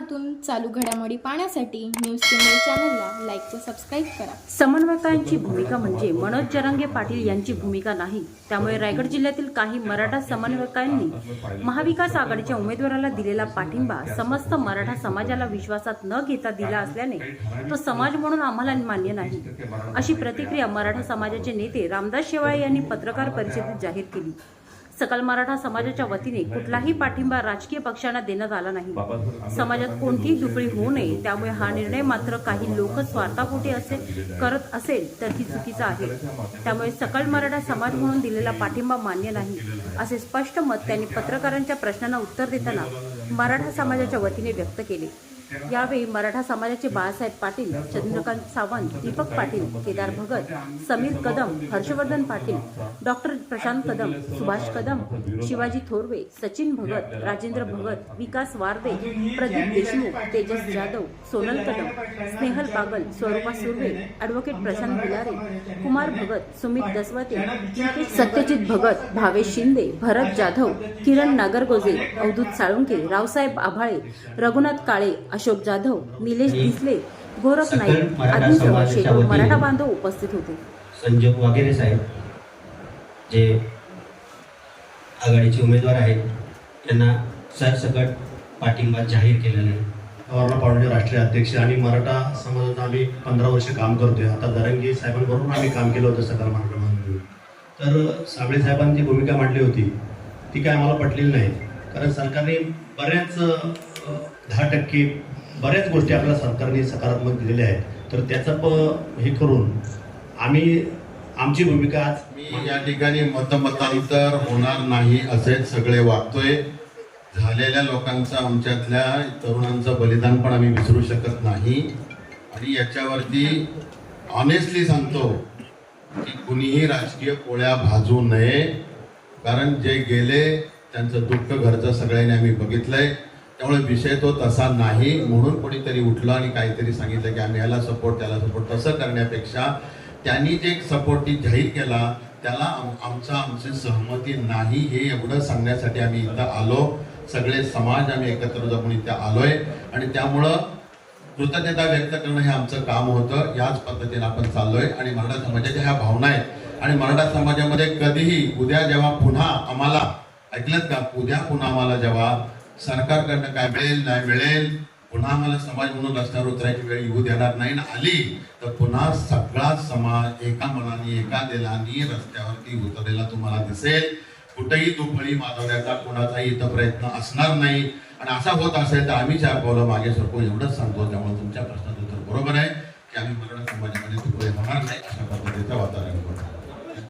चालू घडामोडी पाहण्यासाठी न्यूज चॅनल चॅनलला लाईक व सबस्क्राईब करा. समन्वयकांची भूमिका म्हणजे मनोज जरंगे पाटील यांची भूमिका नाही. त्यामुळे रायगड जिल्ह्यातील काही मराठा समन्वयकांनी महाविकास आघाडीच्या उमेदवाराला दिलेला पाठिंबा समस्त मराठा समाजाला विश्वासात न घेता दिला असल्याने तो समाज म्हणून आम्हाला मान्य नाही. अशी प्रतिक्रिया मराठा समाजाचे नेते रामदास शेवाळे यांनी पत्रकार परिषदेत जाहीर केली. सकल मराठा समाजाच्या वतीने कुठलाही पाठिंबा राजकीय पक्षांना देण्यात आला नाही. समाजात कोणतीही दुबळी होऊ नये त्यामुळे हा निर्णय मात्र काही लोक स्वार्थापोटी असे करत असेल तर ती चुकीचा आहे. त्यामुळे सकल मराठा समाज म्हणून दिलेला पाठिंबा मान्य नाही असे स्पष्ट मत त्यांनी पत्रकारांच्या प्रश्नांना उत्तर देताना मराठा समाजाच्या वतीने व्यक्त केले. यावेळी मराठा समाजाचे बाळासाहेब पाटील चंद्रकांत सावंत दीपक पाटील केदार भगत समीर कदम हर्षवर्धन पाटील डॉक्टर प्रशांत कदम सुभाष कदम शिवाजी थोरवे सचिन भगत राजेंद्र भगत विकास वारदे प्रदीप देशमुख तेजस जाधव सोनल कदम स्नेहल बागल स्वरूपा सुर्वे ॲडव्होकेट प्रशांत बिलारे कुमार भगत सुमित दसवते सत्यजित भगत भावेश शिंदे भरत जाधव किरण नागरगोजे अवधूत साळुंके रावसाहेब आभाळे रघुनाथ काळे अशोक जाधव निलेश दिसले गोरख नाईक आदींसह शेकडो मराठा बांधव उपस्थित होते. संजोग वगैरे साहेब जे आघाडीचे उमेदवार आहेत त्यांना सरसकट पाठिंबा जाहीर केलेला आहे. वारणा पावडे राष्ट्रीय अध्यक्ष आणि मराठा समाजात आम्ही पंधरा वर्ष काम करतोय. आता दरंगी साहेबांबरोबर आम्ही काम केलं होतं सकाळ म्हणून तर साबळे साहेबांनी जी भूमिका मांडली होती ती काय आम्हाला पटलेली नाही. कारण सरकारने बऱ्याच दहा टक्के बऱ्याच गोष्टी आपल्या सरकारने सकारात्मक दिलेल्या आहेत. तर त्याचं प हे करून आम्ही आमची भूमिका आज मी या ठिकाणी मतमतांतर होणार नाही असेच सगळे वागतोय. झालेल्या लोकांचं आमच्यातल्या तरुणांचं बलिदान पण आम्ही विसरू शकत नाही. आणि याच्यावरती ऑनेस्टली सांगतो की कुणीही राजकीय पोळ्या भाजू नये. कारण जे गेले त्यांचं दुःख घरचं सगळ्यांनी आम्ही बघितलंय. त्यामुळे विषय तो तसा नाही. म्हणून कोणीतरी उठलं आणि काहीतरी सांगितलं की आम्ही याला सपोर्ट त्याला सपोर्ट तसं करण्यापेक्षा त्यांनी जे सपोर्ट ती जाहीर केला त्याला आमचा आमची सहमती नाही हे एवढं सांगण्यासाठी आम्ही इथं आलो. सगळे समाज आम्ही एकत्र जमून इथं आलोय. आणि त्यामुळं कृतज्ञता व्यक्त करणं हे आमचं काम होतं. याच पद्धतीने आपण चाललोय. आणि मराठा समाजाच्या ह्या भावना आहेत. आणि मराठा समाजामध्ये कधीही उद्या जेव्हा पुन्हा आम्हाला ऐकलं का? उद्या पुन्हा आम्हाला जेव्हा सरकारकडनं काय मिळेल नाही मिळेल पुन्हा आम्हाला समाज म्हणून रस्त्यावर उतरायची वेळ येऊ देणार नाही ना आली तर पुन्हा सगळा समाज एका मनाने एका दिलानी रस्त्यावरती उतरलेला तुम्हाला दिसेल. कुठेही दुफळी माजवण्याचा कोणाचाही इथं प्रयत्न असणार नाही. आणि असा होत असेल तर आम्ही चार पावलं मागे सरको एवढंच सांगतो. त्यामुळे